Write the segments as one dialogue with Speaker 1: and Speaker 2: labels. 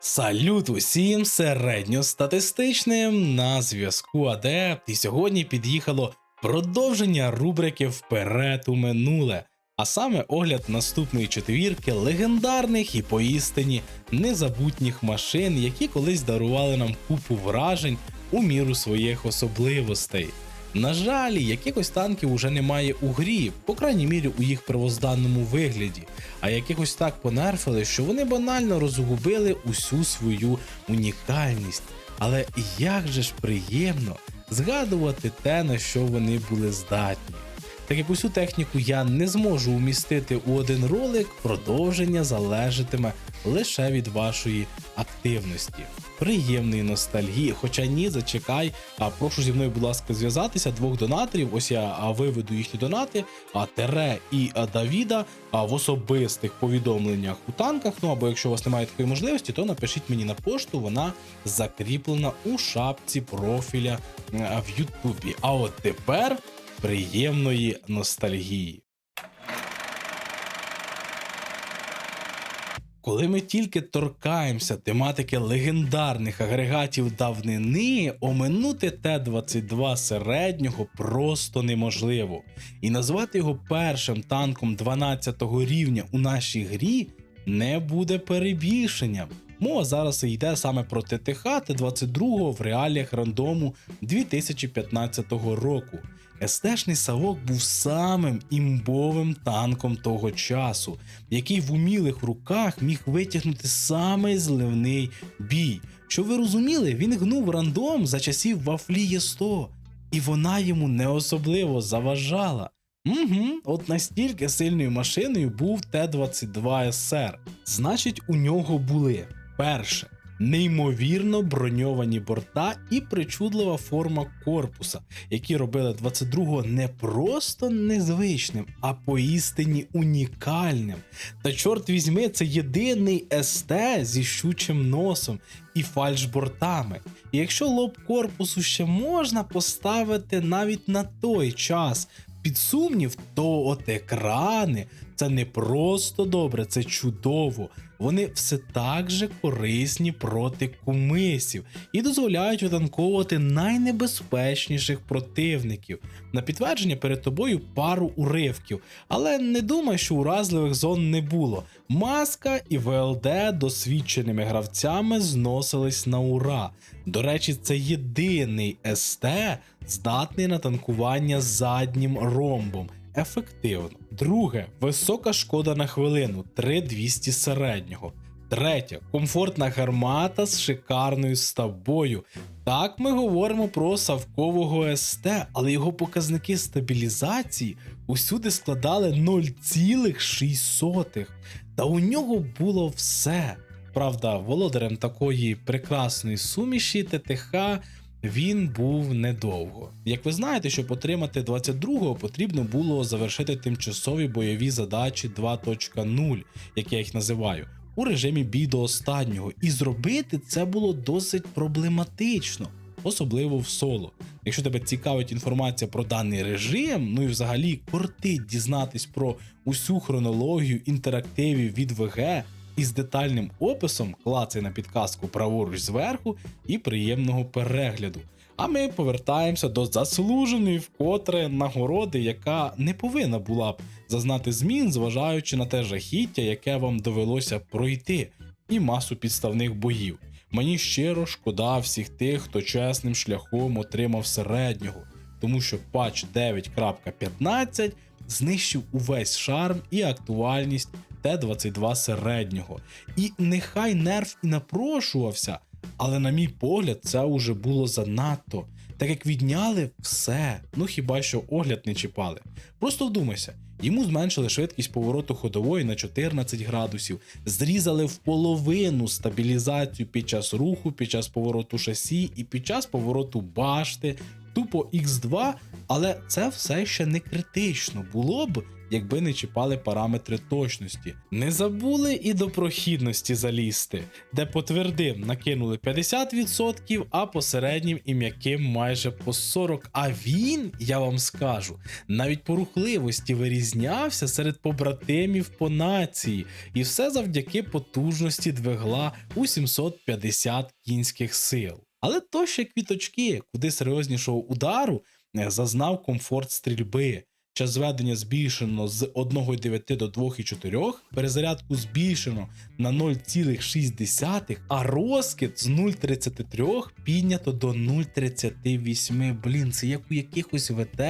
Speaker 1: Салют усім середньостатистичним на зв'язку Адепт. І сьогодні під'їхало продовження рубрики Вперед у минуле, а саме огляд наступної четвірки легендарних і поістині незабутніх машин, які колись дарували нам купу вражень у міру своїх особливостей. На жаль, якихось танків уже немає у грі, по крайній мірі у їх первозданному вигляді, а якихось так понерфили, що вони банально розгубили усю свою унікальність. Але як же ж приємно згадувати те, на що вони були здатні. Так як усю техніку я не зможу умістити у один ролик, продовження залежатиме лише від вашої активності. Приємної ностальгії, хоча ні, зачекай. А прошу зі мною, будь ласка, зв'язатися двох донаторів. Ось я виведу їхні донати, а Тере і Давіда а, в особистих повідомленнях у танках. Ну або якщо у вас немає такої можливості, то напишіть мені на пошту, вона закріплена у шапці профіля в Ютубі. А от тепер приємної ностальгії. Коли ми тільки торкаємося тематики легендарних агрегатів давнини, оминути Т-22 середнього просто неможливо. І назвати його першим танком 12 рівня у нашій грі не буде перебільшенням. Мова зараз йде саме про ТТХ Т-22 в реаліях рандому 2015 року. СТшний Савок був самим імбовим танком того часу, який в умілих руках міг витягнути самий зливний бій. Щоб ви розуміли, він гнув рандом за часів Вафлі є 100, і вона йому не особливо заважала. Угу, от настільки сильною машиною був Т-22 СР. Значить, у нього були перше. Неймовірно броньовані борта і причудлива форма корпуса, які робили 22-го не просто незвичним, а поістині унікальним. Та чорт візьми, це єдиний СТ зі щучим носом і фальшбортами. І якщо лоб корпусу ще можна поставити навіть на той час під сумнів, то от екрани це не просто добре, це чудово. Вони все так же корисні проти кумисів і дозволяють витанковувати найнебезпечніших противників. На підтвердження перед тобою пару уривків, але не думай, що уразливих зон не було. Маска і ВЛД досвідченими гравцями зносились на ура. До речі, це єдиний СТ, здатний на танкування заднім ромбом. Ефективно. Друге висока шкода на хвилину 3200 середнього. Третє комфортна гармата з шикарною ставбою. Так ми говоримо про Савкового СТ, але його показники стабілізації усюди складали 0,6. Та у нього було все. Правда, володарем такої прекрасної суміші ТТХ він був недовго. Як ви знаєте, щоб отримати 22-го, потрібно було завершити тимчасові бойові задачі 2.0, як я їх називаю, у режимі бій до останнього, і зробити це було досить проблематично. Особливо в соло. Якщо тебе цікавить інформація про даний режим, ну і взагалі кортить дізнатись про усю хронологію інтерактивів від ВГ із детальним описом, клацай на підказку праворуч зверху і приємного перегляду. А ми повертаємося до заслуженої вкотре нагороди, яка не повинна була б зазнати змін, зважаючи на те жахіття, яке вам довелося пройти, і масу підставних боїв. Мені щиро шкода всіх тих, хто чесним шляхом отримав середнього, тому що патч 9.15 знищив увесь шарм і актуальність Т-22 середнього. І нехай нерв і напрошувався, але, на мій погляд, це вже було занадто. Так як відняли все, ну хіба що огляд не чіпали. Просто вдумайся, йому зменшили швидкість повороту ходової на 14 градусів, зрізали в половину стабілізацію під час руху, під час повороту шасі і під час повороту башти. Тупо X2, але це все ще не критично було б, якби не чіпали параметри точності. Не забули і до прохідності залізти, де по твердим накинули 50%, а по середнім і м'яким майже по 40%. А він, я вам скажу, навіть по рухливості вирізнявся серед побратимів по нації, і все завдяки потужності двигла у 750 кінських сил. Але то ще квіточки, куди серйознішого удару е, зазнав комфорт стрільби. Час зведення збільшено з 1,9 до 2,4, перезарядку збільшено на 0,6, а розкид з 0,33 піднято до 0,38. Блін, це як у якихось ВТ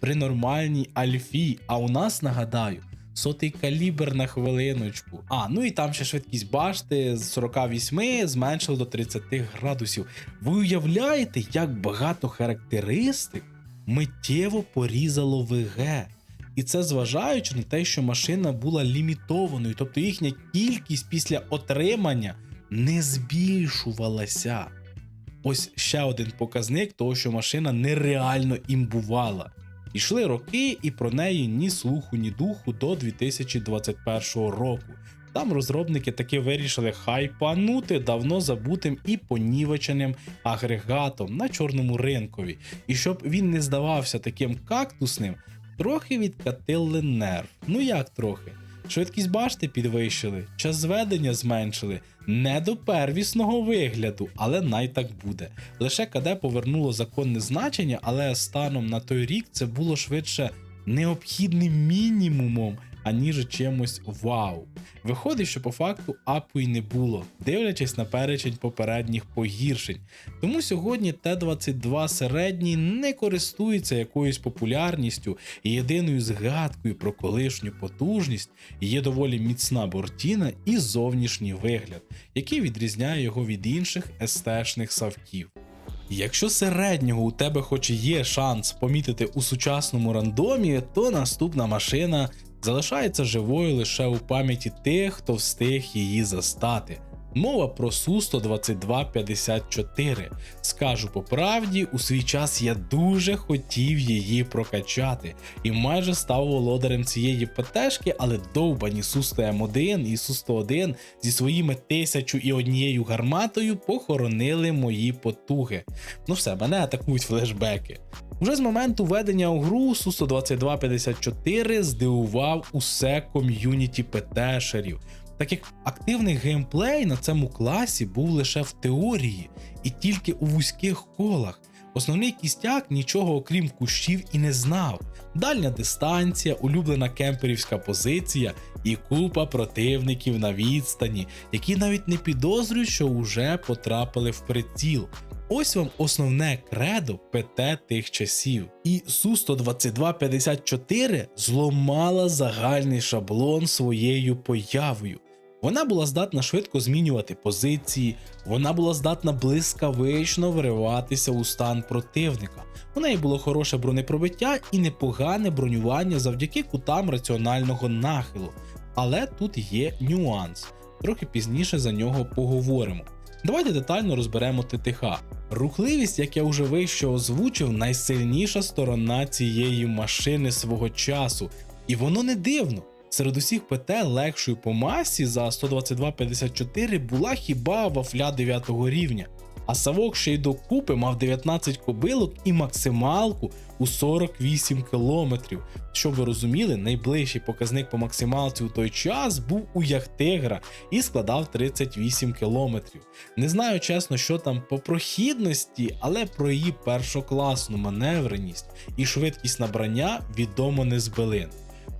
Speaker 1: при нормальній альфі. А у нас нагадаю. Сотий калібр на хвилиночку. А, ну і там ще швидкість башти з 48 зменшили до 30 градусів. Ви уявляєте, як багато характеристик миттєво порізало ВГ. І це зважаючи на те, що машина була лімітованою, тобто їхня кількість після отримання не збільшувалася. Ось ще один показник того, що машина нереально імбувала. Ішли роки, і про неї ні слуху, ні духу до 2021 року. Там розробники таки вирішили хайпанути давно забутим і понівеченим агрегатом на чорному ринкові. І щоб він не здавався таким кактусним, трохи відкатили нерв. Ну як трохи? Швидкість башти підвищили, час зведення зменшили, не до первісного вигляду, але най так буде. Лише КД повернуло законне значення, але станом на той рік це було швидше необхідним мінімумом, аніж чимось вау. Виходить, що по факту апу й не було, дивлячись на перечень попередніх погіршень. Тому сьогодні Т-22 середній не користується якоюсь популярністю і єдиною згадкою про колишню потужність є доволі міцна бортіна і зовнішній вигляд, який відрізняє його від інших естешних савків. Якщо середнього у тебе хоч є шанс помітити у сучасному рандомі, то наступна машина залишається живою лише у пам'яті тих, хто встиг її застати. Мова про Су-122-54. Скажу по правді, у свій час я дуже хотів її прокачати і майже став володарем цієї ПТшки, але довбані Су-101 і Су-101 зі своїми тисячу і однією гарматою похоронили мої потуги. Ну все, мене атакують флешбеки. Уже з моменту введення у гру Су-122-54 здивував усе ком'юніті ПТшерів так як активний геймплей на цьому класі був лише в теорії і тільки у вузьких колах. Основний кістяк нічого окрім кущів і не знав. Дальня дистанція, улюблена кемперівська позиція і купа противників на відстані, які навіть не підозрюють, що вже потрапили в приціл. Ось вам основне кредо ПТ тих часів. І Су-122-54 зломала загальний шаблон своєю появою. Вона була здатна швидко змінювати позиції, вона була здатна блискавично вириватися у стан противника. У неї було хороше бронепробиття і непогане бронювання завдяки кутам раціонального нахилу. Але тут є нюанс, трохи пізніше за нього поговоримо. Давайте детально розберемо ТТХ. Рухливість, як я вже вище озвучив, найсильніша сторона цієї машини свого часу, і воно не дивно. Серед усіх ПТ легшою по масі за 122,54 була хіба вафля 9 рівня. А Савок ще й докупи мав 19 кобилок і максималку у 48 км. Щоб ви розуміли, найближчий показник по максималці у той час був у Яхтигра і складав 38 км. Не знаю чесно, що там по прохідності, але про її першокласну маневреність і швидкість набрання відомо не з билин.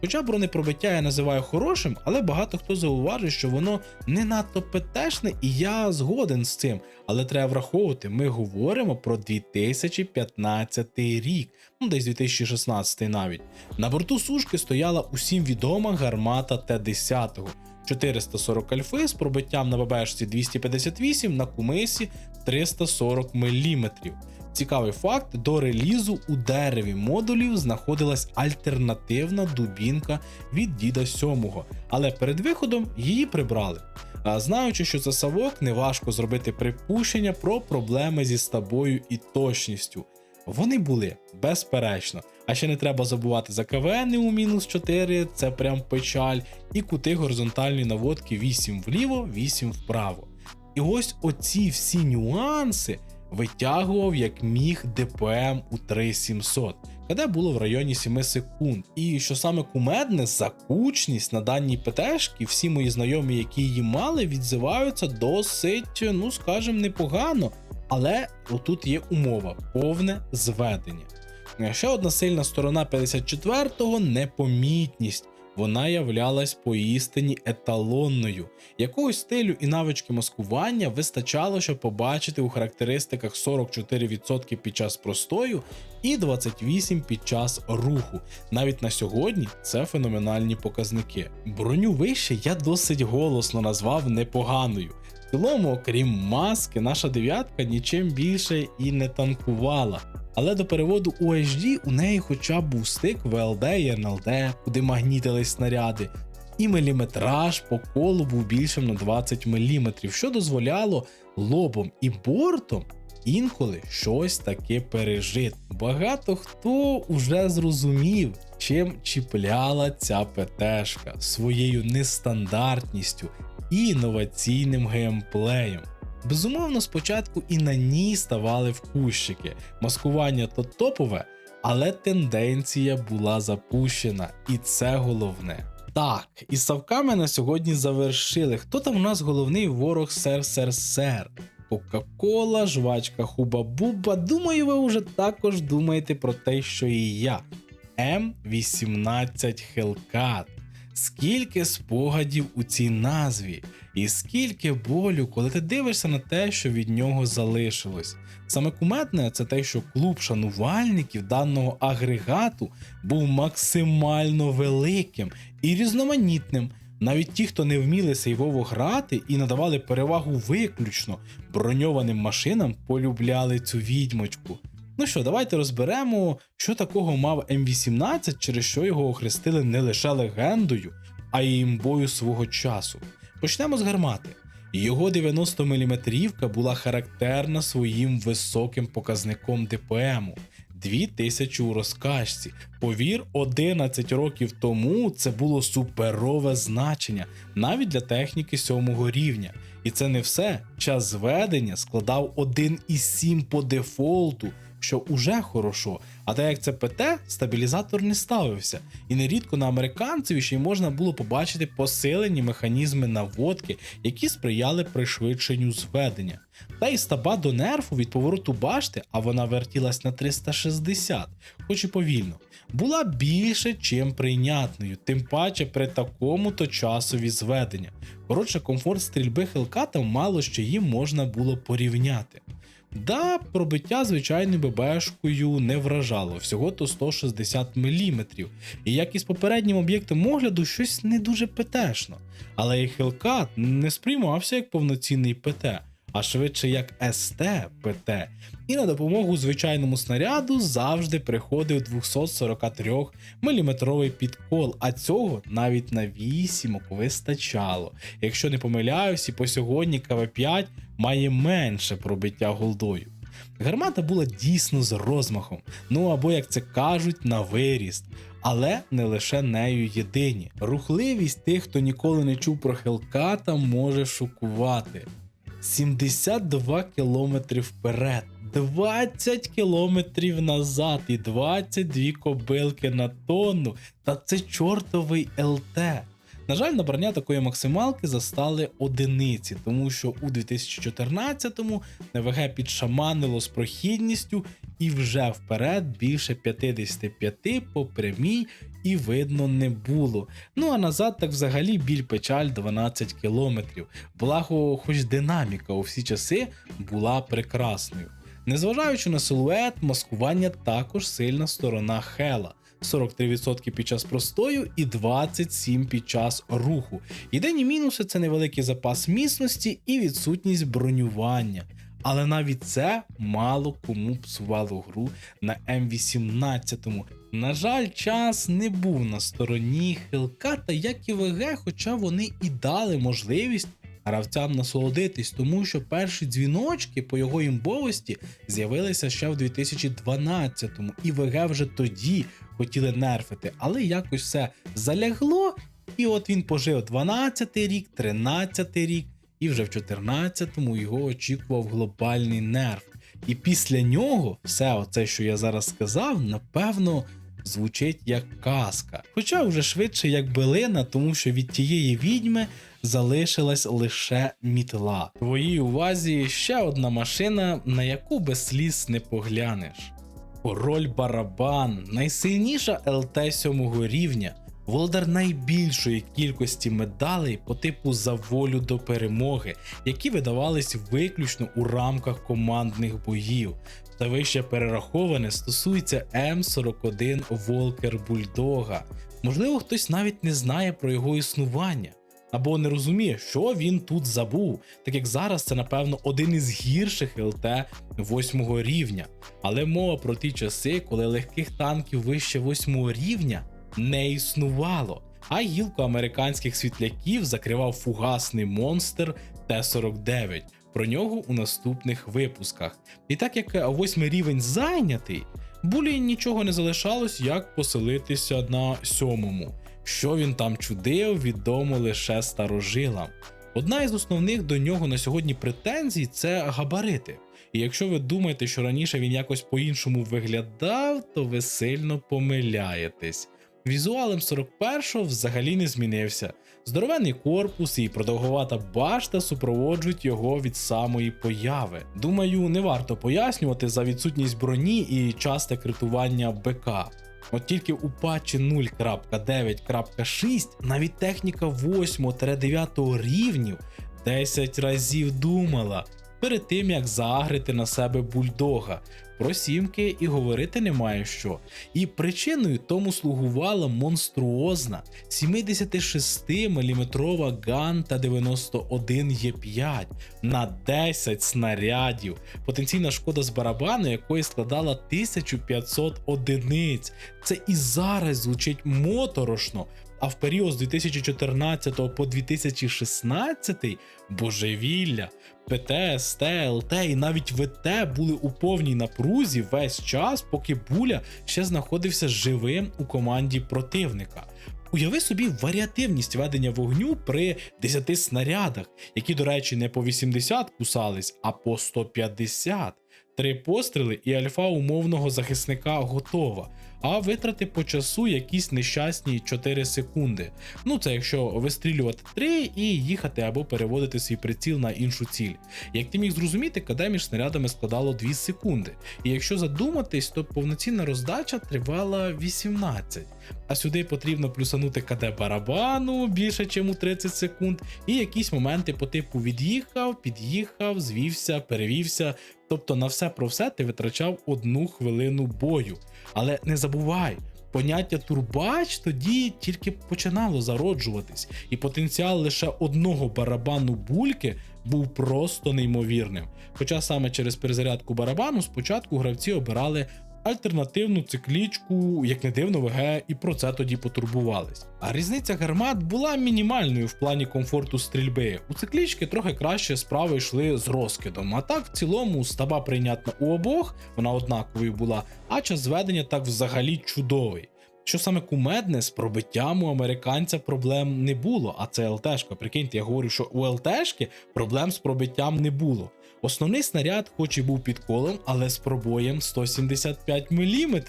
Speaker 1: Хоча бронепробиття я називаю хорошим, але багато хто зауважує, що воно не надто ПТшне, і я згоден з цим. Але треба враховувати, ми говоримо про 2015 рік, ну десь 2016 навіть. На борту сушки стояла усім відома гармата Т-10. 440 альфи з пробиттям на ББшці 258 на кумисі 340 мм. Цікавий факт: до релізу у дереві модулів знаходилась альтернативна дубінка від діда сьомого, але перед виходом її прибрали. А знаючи, що це савок, неважко зробити припущення про проблеми зі стабою і точністю. Вони були безперечно. А ще не треба забувати за КВН у мінус 4, це прям печаль, і кути горизонтальної наводки 8 вліво, 8 вправо. І ось оці всі нюанси витягував як міг ДПМ у 3700, де було в районі 7 секунд. І що саме кумедне, закучність на даній ПТшки, всі мої знайомі, які її мали, відзиваються досить, ну скажем, непогано. Але отут є умова повне зведення. Ще одна сильна сторона 54-го непомітність. Вона являлась поістині еталонною. Якогось стилю і навички маскування вистачало, щоб побачити у характеристиках 44% під час простою і 28% під час руху. Навіть на сьогодні це феноменальні показники. Броню вище я досить голосно назвав непоганою. Цілому, окрім маски, наша дев'ятка нічим більше і не танкувала. Але до переводу у HD у неї хоча б був стик ВЛД і НЛД, куди магнітились снаряди, і міліметраж по колу був більшим на 20 мм, що дозволяло лобом і бортом інколи щось таке пережити. Багато хто уже зрозумів, чим чіпляла ця ПТшка своєю нестандартністю і інноваційним геймплеєм. Безумовно, спочатку і на ній ставали в кущики. Маскування то топове, але тенденція була запущена, і це головне. Так, і ставками на сьогодні завершили. Хто там у нас головний ворог сер сер сер? Кока-кола, жвачка Хуба-Буба. Думаю, ви вже також думаєте про те, що і я. М18 Hellcat. Скільки спогадів у цій назві, і скільки болю, коли ти дивишся на те, що від нього залишилось. Саме куметне це те, що клуб шанувальників даного агрегату був максимально великим і різноманітним. Навіть ті, хто не вміли сейвово грати і надавали перевагу виключно броньованим машинам, полюбляли цю відьмочку. Ну що, давайте розберемо, що такого мав М18, через що його охрестили не лише легендою, а й імбою свого часу. Почнемо з гармати. Його 90 мм була характерна своїм високим показником ДПМу. 2000 у розкачці. Повір, 11 років тому це було суперове значення, навіть для техніки 7 рівня. І це не все. Час зведення складав 1,7 по дефолту, що уже хорошо. А так як це ПТ, стабілізатор не ставився. І нерідко на американцеві ще й можна було побачити посилені механізми наводки, які сприяли пришвидшенню зведення. Та й стаба до нерфу від повороту башти, а вона вертілась на 360, хоч і повільно, була більше, чим прийнятною, тим паче при такому то часові зведення. Коротше, комфорт стрільби Хелката мало що їм можна було порівняти. Да, пробиття звичайною ББшкою не вражало, всього то 160 мм, і як і з попереднім об'єктом огляду, щось не дуже ПТшно. Але і Hellcat не сприймався як повноцінний ПТ, а швидше як СТ ПТ. І на допомогу звичайному снаряду завжди приходив 243 мм підкол, а цього навіть на 8 вистачало. Якщо не помиляюсь, і по сьогодні КВ5 має менше пробиття голдою. Гармата була дійсно з розмахом, ну або, як це кажуть, на виріст. Але не лише нею єдині. Рухливість тих, хто ніколи не чув про Хелката, може шокувати. 72 кілометри вперед, 20 кілометрів назад і 22 кобилки на тонну. Та це чортовий ЛТ. На жаль, набрання такої максималки застали одиниці, тому що у 2014-му НВГ підшаманило з прохідністю і вже вперед більше 55 по прямій і видно не було. Ну а назад так взагалі біль печаль 12 кілометрів. Благо, хоч динаміка у всі часи була прекрасною. Незважаючи на силует, маскування також сильна сторона Хела. 43% під час простою і 27% під час руху. Єдині мінуси це невеликий запас міцності і відсутність бронювання. Але навіть це мало кому псувало гру на М18. На жаль, час не був на стороні Хелката, як і ВГ, хоча вони і дали можливість гравцям насолодитись, тому що перші дзвіночки по його імбовості з'явилися ще в 2012-му, і ВГ вже тоді хотіли нерфити, але якось все залягло, і от він пожив 12-й рік, 13-й рік, і вже в 14-му його очікував глобальний нерф. І після нього все оце, що я зараз сказав, напевно. Звучить як казка, хоча вже швидше як билина, тому що від тієї відьми залишилась лише мітла. Твоїй увазі ще одна машина, на яку без сліз не поглянеш. Король барабан, найсильніша ЛТ 7 рівня, володар найбільшої кількості медалей по типу за волю до перемоги, які видавались виключно у рамках командних боїв. Та вище перераховане стосується М41 Волкер Бульдога. Можливо, хтось навіть не знає про його існування. Або не розуміє, що він тут забув, так як зараз це, напевно, один із гірших ЛТ 8 рівня. Але мова про ті часи, коли легких танків вище 8 рівня не існувало. А гілку американських світляків закривав фугасний монстр Т-49. Про нього у наступних випусках. І так як восьмий рівень зайнятий, булі нічого не залишалось, як поселитися на сьомому. Що він там чудив, відомо лише старожилам. Одна із основних до нього на сьогодні претензій це габарити. І якщо ви думаєте, що раніше він якось по-іншому виглядав, то ви сильно помиляєтесь. Візуалем 41-го взагалі не змінився. Здоровенний корпус і продовгувата башта супроводжують його від самої появи. Думаю, не варто пояснювати за відсутність броні і часте критування БК. От тільки у патчі 0.9.6 навіть техніка 8-9 рівнів 10 разів думала перед тим як заагрити на себе бульдога. Про сімки і говорити немає що. І причиною тому слугувала монструозна 76-мм Ганта 91 Е5 на 10 снарядів. Потенційна шкода з барабану, якої складала 1500 одиниць. Це і зараз звучить моторошно. А в період з 2014 по 2016 божевілля. ПТ, СТ, ЛТ і навіть ВТ були у повній напрузі весь час, поки Буля ще знаходився живим у команді противника. Уяви собі варіативність ведення вогню при 10 снарядах, які, до речі, не по 80 кусались, а по 150. Три постріли і альфа умовного захисника готова. А витрати по часу якісь нещасні 4 секунди. Ну це якщо вистрілювати 3 і їхати або переводити свій приціл на іншу ціль. Як ти міг зрозуміти, КД між снарядами складало 2 секунди. І якщо задуматись, то повноцінна роздача тривала 18. А сюди потрібно плюсанути КД барабану більше, ніж у 30 секунд, і якісь моменти по типу від'їхав, під'їхав, звівся, перевівся. Тобто на все про все ти витрачав одну хвилину бою. Але не забувай, поняття турбач тоді тільки починало зароджуватись, і потенціал лише одного барабану бульки був просто неймовірним. Хоча саме через перезарядку барабану спочатку гравці обирали альтернативну циклічку, як не дивно, ВГ і про це тоді потурбувались. А різниця гармат була мінімальною в плані комфорту стрільби. У циклічки трохи краще справи йшли з розкидом. А так, в цілому, стаба прийнятна у обох, вона однаковою була, а час зведення так взагалі чудовий. Що саме кумедне, з пробиттям у американця проблем не було, а це ЛТшка. Прикиньте, я говорю, що у ЛТшки проблем з пробиттям не було. Основний снаряд, хоч і був під колом, але з пробоєм 175 мм.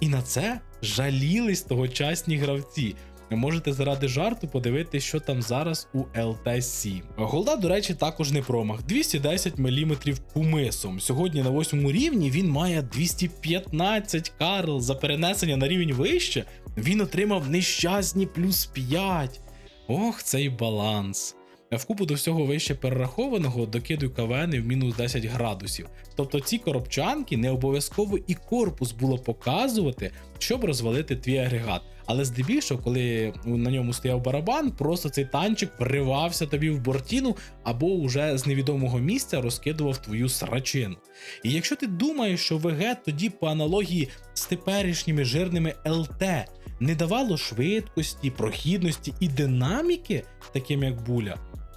Speaker 1: І на це жалілись тогочасні гравці. Можете заради жарту подивитися, що там зараз у LT7. Голда, до речі, також не промах. 210 мм кумисом. Сьогодні на 8 рівні він має 215 карл. За перенесення на рівень вище він отримав нещасні плюс 5. Ох, цей баланс. Вкупу до всього вище перерахованого докидуй КВН в мінус 10 градусів. Тобто ці коробчанки не обов'язково і корпус було показувати, щоб розвалити твій агрегат. Але здебільшого, коли на ньому стояв барабан, просто цей танчик вривався тобі в бортіну або уже з невідомого місця розкидував твою срачину. І якщо ти думаєш, що ВГ тоді по аналогії з теперішніми жирними ЛТ не давало швидкості, прохідності і динаміки, таким як буля,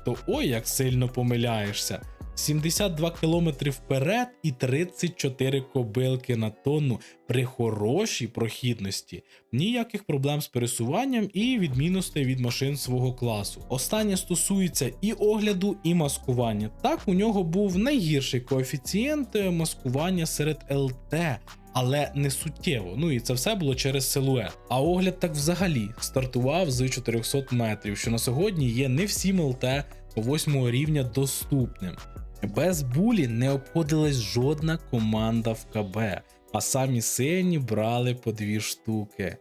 Speaker 1: то ой як сильно помиляєшся. 72 км вперед і 34 кобилки на тонну при хорошій прохідності. Ніяких проблем з пересуванням і відмінностей від машин свого класу. Останнє стосується і огляду, і маскування. Так, у нього був найгірший коефіцієнт е, маскування серед ЛТ. Але не суттєво, ну і це все було через силует. А огляд так взагалі стартував з 400 метрів, що на сьогодні є не всім ЛТ 8 рівня доступним. Без булі не обходилась жодна команда в КБ, а самі сильні брали по дві штуки.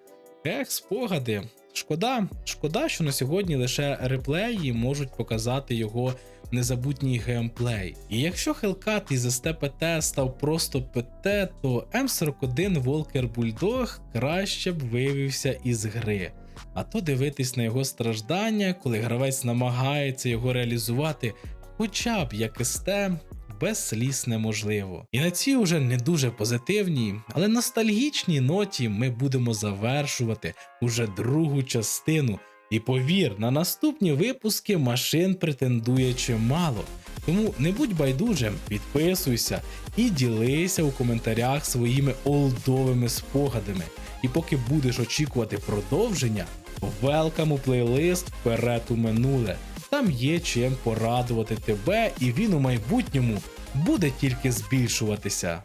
Speaker 1: Ех, спогади. Шкода, шкода, що на сьогодні лише реплеї можуть показати його незабутній геймплей. І якщо Hellcat із СТПТ став просто ПТ, то М41 Волкер Бульдог краще б вивівся із гри. А то дивитись на його страждання, коли гравець намагається його реалізувати, хоча б як СТ, без сліз неможливо. І на цій уже не дуже позитивній, але ностальгічній ноті ми будемо завершувати уже другу частину. І повір, на наступні випуски машин претендує чимало. Тому не будь байдужим, підписуйся і ділися у коментарях своїми олдовими спогадами. І поки будеш очікувати продовження, велкам у плейлист вперед у минуле. Там є чим порадувати тебе, і він у майбутньому буде тільки збільшуватися.